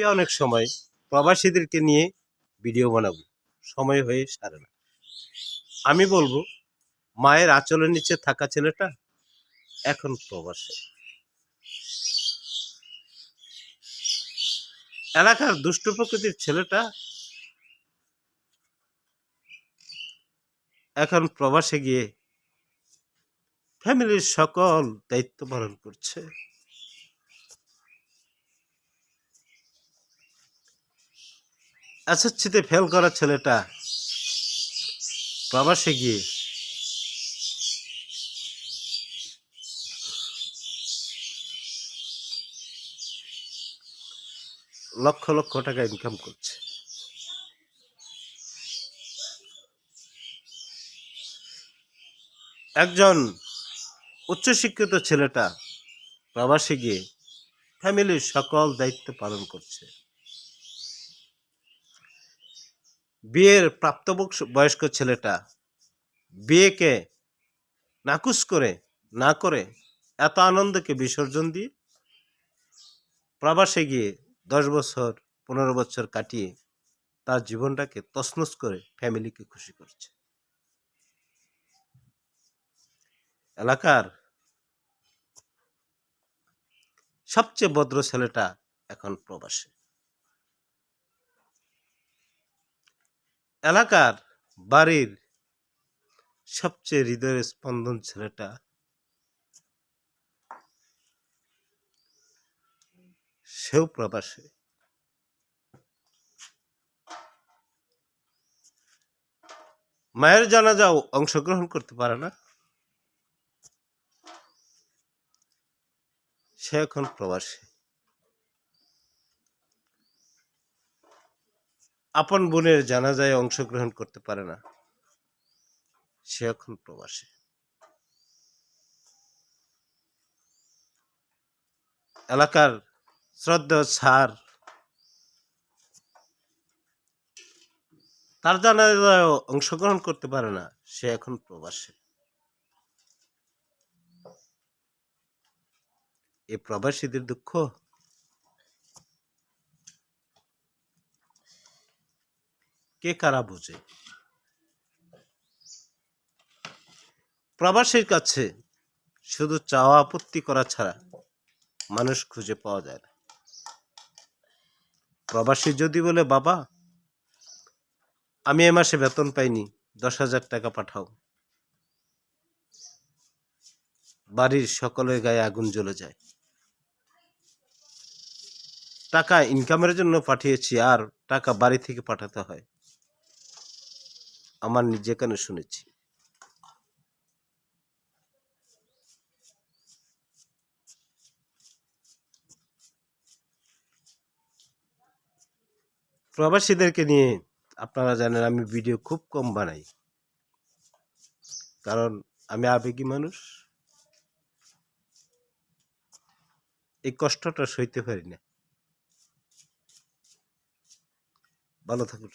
ভাবি অনেক সময় প্রবাসীদেরকে নিয়ে ভিডিও বানাবো। সময় হয়ে সারে না। আমি বলব, মায়ের আঁচলের নিচে থাকা ছেলেটা এখন প্রবাসে। এলাকার দুষ্ট প্রকৃতির ছেলেটা এখন প্রবাসে গিয়ে ফ্যামিলির সকল দায়িত্ব পালন করছে। এসএসসিতে ফেল করা ছেলেটা। প্রবাসে গিয়ে লক্ষ লক্ষ টাকা ইনকাম করছে। একজন উচ্চশিক্ষিত ছেলেটা প্রবাসে গিয়ে ফ্যামিলির সকল দায়িত্ব পালন করছে। বিয়ের প্রাপ্তবয়স্ক বয়স্ক ছেলেটা বিয়েকে নাকুচ করে, না করে এত আনন্দকে বিসর্জন দিয়ে প্রবাসে গিয়ে দশ বছর, পনেরো বছর কাটিয়ে তার জীবনটাকে তছনছ করে ফ্যামিলিকে খুশি করছে। এলাকার সবচেয়ে ভদ্র ছেলেটা এখন প্রবাসে। এলাকার বাড়ির সবচেয়ে হৃদয়ের স্পন্দন ছেলেটা। সেও প্রবাসে। মায়ের জানাজাও অংশগ্রহণ করতে পারে না। সে এখন প্রবাসে। আপন বোনের জানাজায় অংশগ্রহণ করতে পারে না। সে এখন প্রবাসে। এলাকার শ্রদ্ধা স্যার, তার জানাজায় অংশগ্রহণ করতে পারে না, সে এখন প্রবাসে। এই প্রবাসীদের দুঃখ কে কারা বোঝে? প্রবাসীর কাছে শুধু চাওয়া আপত্তি করা ছাড়া মানুষ খুঁজে পাওয়া যায় না। প্রবাসী যদি বলে, বাবা, আমি এ মাসে বেতন পাইনি, দশ হাজার টাকা পাঠাও। বাড়ির সকলের গায়ে আগুন জ্বলে যায়। টাকা ইনকামের জন্য পাঠিয়েছি, আর টাকা বাড়ি থেকে পাঠাতে হয়। আমার নিজে কেন শুনেছি? প্রবাসীদেরকে নিয়ে আপনারা জানেন আমি ভিডিও খুব কম বানাই। কারণ আমি আবেগী মানুষ। এই কষ্টটা সইতে পারি না। ভালো থাকুন।